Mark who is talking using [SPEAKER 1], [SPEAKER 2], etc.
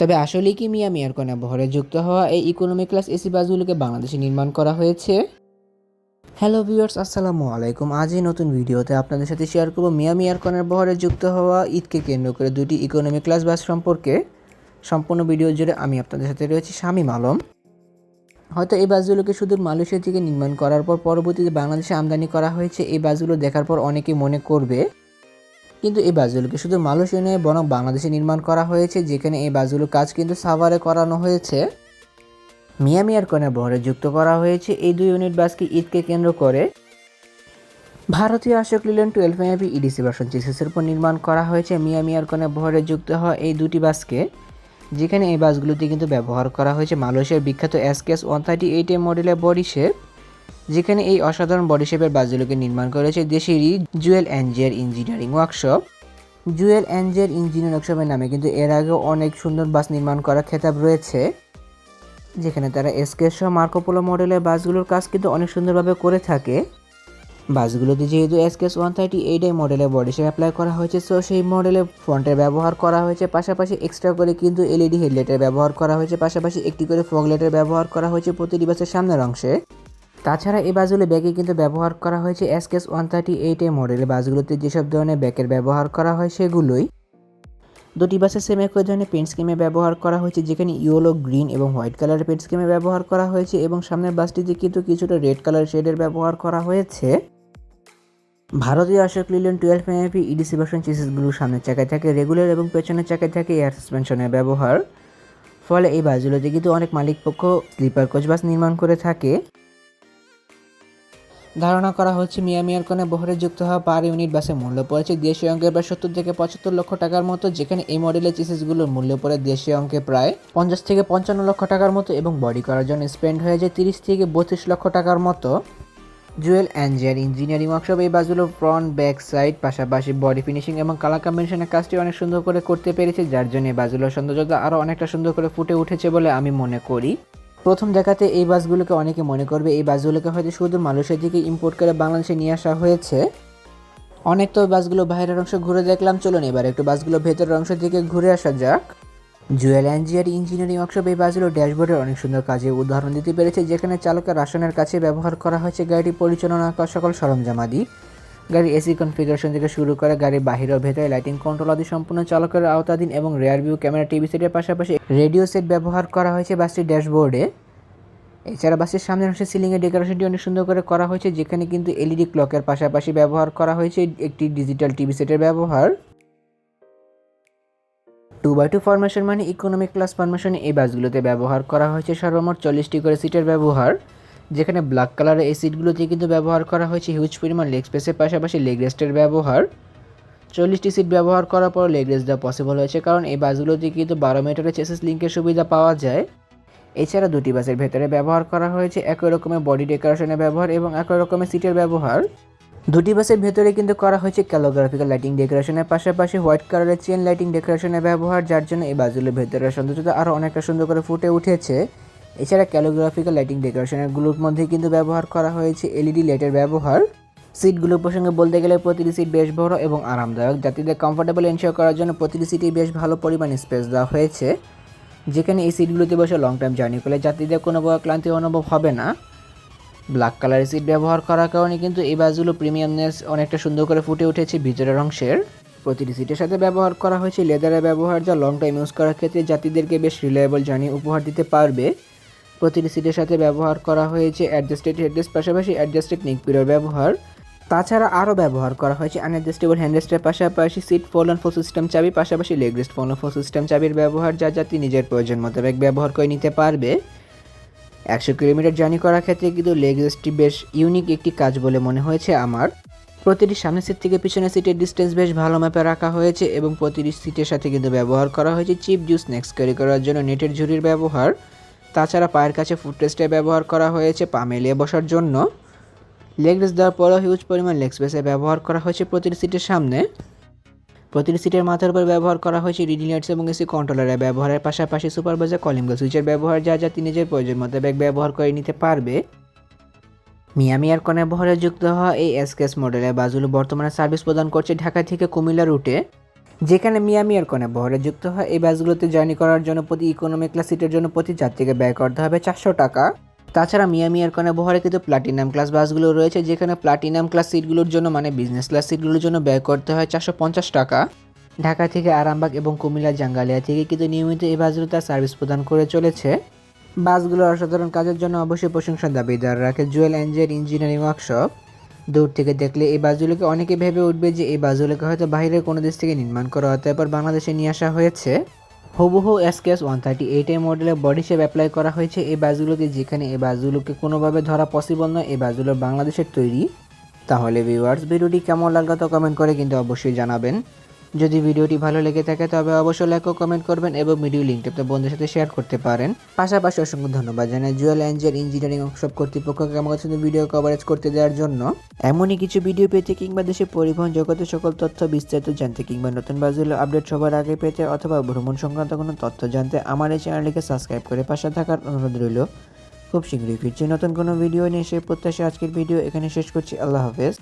[SPEAKER 1] তবে আসলে কি মিয়া মিয়ার কোনা বহরে যুক্ত হওয়া এই ইকোনমি ক্লাস এসি বাসগুলোকে বাংলাদেশে নির্মাণ করা হয়েছে? হ্যালো ভিউয়ার্স আসসালামু আলাইকুম। আজ এই নতুন ভিডিওতে আপনাদের সাথে শেয়ার করব মিয়া মিয়ার কনের বহরে যুক্ত হওয়া ঈদকে কেন্দ্র করে দুটি ইকোনমি ক্লাস বাস সম্পর্কে। সম্পূর্ণ ভিডিও জুড়ে আমি আপনাদের সাথে রয়েছি শামীম আলম। হয়তো এই বাসগুলোকে শুধু মালয়েশিয়া থেকে নির্মাণ করার পর পরবর্তীতে বাংলাদেশে আমদানি করা হয়েছে, এই বাসগুলো দেখার পর অনেকেই মনে করবে কিন্তু এই বাসগুলোকে শুধু মালয়েশিয়া নয়, বরং বাংলাদেশে নির্মাণ করা হয়েছে, যেখানে এই বাসগুলোর কাজ কিন্তু সাভারে করানো হয়েছে। মিয়া মিয়ার কনের বহরে যুক্ত করা হয়েছে এই দুই ইউনিট বাসকে ঈদকে কেন্দ্র করে। ভারতীয় Ashok Leyland twelve MP EDC version চিসিসের উপর নির্মাণ করা হয়েছে। মিয়া মিয়ার কনে বহরে যুক্ত হওয়া এই দুটি বাসকে, যেখানে এই বাসগুলোতে কিন্তু ব্যবহার করা হয়েছে। মালয়েশিয়ার বিখ্যাত SKS one thirty eight A মডেলের বডি শেপ। যেখানে এই অসাধারণ বডি শেপের বাসগুলোকে নির্মাণ করেছে দেশেরই Jewel Angier engineering workshop Jewel Angier engineer ওয়ার্কশপের নামে কিন্তু এর আগেও অনেক সুন্দর বাস নির্মাণ করার খেতাব রয়েছে। যেখানে তারা এসকেএস সহ মার্কোপোলো মডেলের বাসগুলোর কাজ কিন্তু অনেক সুন্দরভাবে করে থাকে। বাসগুলোতে যেহেতু এসকেস ওয়ান থার্টি এইট এই মডেলের বডি শেপ অ্যাপ্লাই করা হয়েছে সো সেই মডেলের ফ্রন্টের ব্যবহার করা হয়েছে। পাশাপাশি এক্সট্রা করে কিন্তু এলইডি হেডলাইটের ব্যবহার করা হয়েছে। পাশাপাশি একটি করে ফগলাইটের ব্যবহার করা হয়েছে প্রতিটি বাসের সামনের অংশে। তাছাড়া এই বাসগুলো ব্যাগে কিন্তু ব্যবহার করা হয়েছে SKS one thirty eight A মডেলের বাসগুলোতে যেসব ধরনের ব্যাগের ব্যবহার করা হয় সেগুলোই। দুটি বাসে সেম একই ধরনের পেন্ট স্কিমে ব্যবহার করা হয়েছে, যেখানে ইয়েলো গ্রিন এবং হোয়াইট কালারের পেন্ট স্কিমে ব্যবহার করা হয়েছে এবং সামনের বাসটিতে কিন্তু কিছুটা রেড কালার শেডের ব্যবহার করা হয়েছে। ভারতীয় Ashok Leyland twelve MP EDC version চিসিসগুলোর সামনের চাকায় থাকে রেগুলার এবং পেছনের চাকায় থাকে এয়ার সাসপেনশনের ব্যবহার। ফলে এই বাসগুলোতে কিন্তু অনেক মালিকপক্ষ স্লিপার কোচ বাস নির্মাণ করে থাকে। ধারণা করা হচ্ছে মিয়া মিয়ার কোণে বহরে যুক্ত হওয়া পার ইউনিট বাসের মূল্য পড়েছে দেশীয় অঙ্কের প্রায় সত্তর থেকে পঁচাত্তর লক্ষ টাকার মতো, যেখানে এই মডেলের চিসিসগুলোর মূল্য পড়ে দেশীয় অঙ্কে প্রায় পঞ্চাশ থেকে পঞ্চান্ন লক্ষ টাকার মতো এবং বডি করার জন্য স্পেন্ড হয়ে যায় তিরিশ থেকে বত্রিশ লক্ষ টাকার মতো। জুয়েল অ্যাঞ্জিয়ার ইঞ্জিনিয়ারিং ওয়ার্কশপ এই বাসগুলো ফ্রন্ট, ব্যাক, সাইড, পাশাপাশি বডি ফিনিশিং এবং কালার কম্বিনেশনের কাজটি অনেক সুন্দর করে করতে পেরেছে, যার জন্য এই বাসগুলোর সৌন্দর্যতা আরও অনেকটা সুন্দর করে ফুটে উঠেছে বলে আমি মনে করি। প্রথম দেখাতে এই বাসগুলোকে অনেকে মনে করবে এই বাসগুলোকে হয়তো শুধু মালয়েশিয়া থেকে ইম্পোর্ট করে বাংলাদেশে নিয়ে আসা হয়েছে। অনেক তো বাসগুলো বাইরের অংশ ঘুরে দেখলাম। চলুন এবার একটু বাসগুলো ভেতরের অংশ থেকে ঘুরে আসা যাক। জুয়েল অ্যাঞ্জিয়ার ইঞ্জিনিয়ারিং ওয়ার্কশপ এই বাসগুলো ড্যাশবোর্ডের অনেক সুন্দর কাজে উদাহরণ দিতে পেরেছে, যেখানে চালকের আসনের কাছে ব্যবহার করা হয়েছে, গাড়িটি পরিচালনা করা সকল সরঞ্জামাদি। গাড়ির এসি কনফিগারেশন থেকে শুরু করে গাড়ির বাহির ও ভেতরে লাইটিং কন্ট্রোল আদি সম্পূর্ণ চালকের আওতাধীন এবং রেয়ার ভিউ ক্যামেরা টিভি সেটের পাশাপাশি রেডিও সেট ব্যবহার করা হয়েছে বাসটির ড্যাশবোর্ডে এছাড়া বাসের সামনের অংশে সিলিংয়ের ডেকোরেশনটি অনেক সুন্দর করে করা হয়েছে, যেখানে কিন্তু এলইডি ক্লকের পাশাপাশি ব্যবহার করা হয়েছে একটি ডিজিটাল টিভি সেটের ব্যবহার। টু বাই টু ফরমেশন মানে ইকোনমিক ক্লাস ফরমেশনে এই বাসগুলোতে ব্যবহার করা হয়েছে সর্বমোট চল্লিশটি করে সিটের ব্যবহার। যেখানে ব্ল্যাক কালারের এই সিটগুলোতে কিন্তু ব্যবহার করা হয়েছে হিউজ পরিমাণ লেগ স্পেসের পাশাপাশি লেগ রেস্টের ব্যবহার। চল্লিশটি সিট ব্যবহার করার পর লেগ রেস্ট দেওয়া পসিবল হয়েছে, কারণ এই বাসগুলোতে কিন্তু বারো মিটারের চেসিস লিঙ্কের সুবিধা পাওয়া যায়। এছাড়া দুটি বাসের ভেতরে ব্যবহার করা হয়েছে, একই রকমের বডি ডেকোরেশনের ব্যবহার এবং একই রকমের সিটের ব্যবহার। দুটি বাসের ভেতরে কিন্তু করা হয়েছে ক্যালোগ্রাফিক্যাল লাইটিং ডেকোরেশনের পাশাপাশি হোয়াইট কালারের চেন লাইটিং ডেকোরেশনের ব্যবহার, যার জন্য এই বাসগুলোর ভেতরের সৌন্দর্যতা আরও অনেকটা সুন্দর করে ফুটে উঠেছে। এছাড়া ক্যালোগ্রাফিক্যাল লাইটিং ডেকোরেশনগুলোর মধ্যে কিন্তু ব্যবহার করা হয়েছে এলইডি লাইটের ব্যবহার। সিটগুলো প্রসঙ্গে বলতে গেলে প্রতিটি সিট বেশ বড় এবং আরামদায়ক। যাত্রীদের কমফোর্টেবল এনশিওর করার জন্য প্রতিটি সিটেই বেশ ভালো পরিমাণ স্পেস দেওয়া হয়েছে। যেখানে এই সিটগুলোতে বসে লং টাইম জার্নি করলে যাত্রীদের কোনো বড় ক্লান্তি অনুভব হবে না। ব্ল্যাক কালারের সিট ব্যবহার করার কারণে কিন্তু এই বাসগুলো প্রিমিয়ামনেস অনেকটা সুন্দর করে ফুটে উঠেছে ভিতরের অংশের। প্রতিটি সিটের সাথে ব্যবহার করা হয়েছে লেদারের ব্যবহার যা লং টাইম ইউজ করার ক্ষেত্রে যাত্রীদেরকে বেশ রিলায়েবল জার্নি উপহার দিতে পারবে। প্রতিটি সিটের সাথে ব্যবহার করা হয়েছে অ্যাডজাস্টেড হেডরেস্ট পাশাপাশি অ্যাডজাস্টেড নিক পিলোর ব্যবহার। তাছাড়া আরও ব্যবহার করা হয়েছে আনএডজাস্টেবল হ্যান্ডরেস্টের পাশাপাশি seat fold and four system চাবি, পাশাপাশি leg rest phone four system চাবির ব্যবহার, যা যাত্রী নিজের প্রয়োজন মোতাবেক ব্যবহার করে নিতে পারবে। একশো কিলোমিটার জার্নি করার ক্ষেত্রে কিন্তু লেগ রেস্টটি বেশ ইউনিক একটি কাজ বলে মনে হয়েছে আমার। প্রতিটি সামনের সিট থেকে পিছনের সিটের ডিস্টেন্স বেশ ভালো মাপে রাখা হয়েছে এবং প্রতিটি সিটের সাথে কিন্তু ব্যবহার করা হয়েছে চিপ জুস স্ন্যাক্স ক্যারি করার জন্য নেটের ঝুড়ির ব্যবহার। তাছাড়া পায়ের কাছে ফুটরেস্টের ব্যবহার করা হয়েছে পা মেলিয়ে বসার জন্য। লেগ রেস্ট দেওয়ার পরও হিউজ পরিমাণ লেগ স্পেসে ব্যবহার করা হয়েছে প্রতিটি সিটের সামনে। প্রতিটি সিটের মাথার উপর ব্যবহার করা হয়েছে রিডিং লাইটস এবং এসি কন্ট্রোলারের ব্যবহারের পাশাপাশি সুপারভাইজার কলিং বেল সুইচের ব্যবহার, যা যা তিনি নিজের প্রয়োজন মতো ব্যাগ ব্যবহার করে নিতে পারবে। মিয়ামিয়ার কনে বহরে যুক্ত হওয়া এই এসকেএস মডেলের বাসগুলো বর্তমানে সার্ভিস প্রদান করছে ঢাকা থেকে কুমিল্লা রুটে যেখানে মিয়ামি আর কোনে বহরে যুক্ত হয়, এই বাসগুলোতে জার্নি করার জন্য প্রতি ইকোনমি ক্লাস সিটের জন্য প্রতি যাত্রীকে ব্যয় করতে হবে চারশো টাকা। তাছাড়া মিয়ামি আর কোনে বহরে কিন্তু প্লাটিনাম ক্লাস বাসগুলো রয়েছে, যেখানে প্লাটিনাম ক্লাস সিটগুলোর জন্য মানে বিজনেস ক্লাস সিটগুলোর জন্য ব্যয় করতে হয় চারশো পঞ্চাশ টাকা। ঢাকা থেকে আরামবাগ এবং কুমিল্লা জাঙ্গালিয়া থেকে কিন্তু নিয়মিত এই বাসগুলো তার সার্ভিস প্রদান করে চলেছে। বাসগুলোর অসাধারণ কাজের জন্য অবশ্যই প্রশংসার দাবিদার রাখে জুয়েল অ্যাঞ্জেল ইঞ্জিনিয়ারিং ওয়ার্কশপ। দূর থেকে দেখলে এই বাসগুলোকে অনেকে ভেবে উঠবে যে এই বাসগুলোকে হয়তো বাইরের কোনো দেশ থেকে নির্মাণ করা হয় তারপর বাংলাদেশে নিয়ে আসা হয়েছে। হুবহু এসকেএস ওয়ান থার্টি এইট এর মডেলের বডি শেপ অ্যাপ্লাই করা হয়েছে এই বাসগুলোকে, যেখানে এই বাসগুলোকে কোনোভাবে ধরা পসিবল নয়। এই বাসগুলো বাংলাদেশের তৈরি। তাহলে ভিউয়ার্স ভিডিওটি কেমন লাগল তো কমেন্ট করে কিন্তু অবশ্যই জানাবেন। যদি ভিডিওটি ভালো লেগে থাকে তবে অবশ্যই লাইক ও কমেন্ট করবেন এবং ভিডিও লিঙ্কটি আপনার বন্ধুদের সাথে শেয়ার করতে পারেন। পাশাপাশি অসংখ্য ধন্যবাদ জানাই জুয়েল অ্যাঞ্জেল ইঞ্জিনিয়ারিং ওয়ার্কশপ কর্তৃপক্ষকে আমার কাছে ভিডিও কভারেজ করতে দেওয়ার জন্য। এমনই কিছু ভিডিও পেতে কিংবা দেশের পরিবহন জগতের সকল তথ্য বিস্তারিত জানতে কিংবা নতুন বাসগুলো আপডেট সবার আগে পেতে অথবা ভ্রমণ সংক্রান্ত কোনো তথ্য জানতে আমার এই চ্যানেলটিকে সাবস্ক্রাইব করে পাশে থাকার অনুরোধ রইল। খুব শীঘ্রই ফিরছি নতুন কোনো ভিডিও নিয়ে সে প্রত্যাশা আজকের ভিডিও এখানে শেষ করছি। আল্লাহ হাফেজ।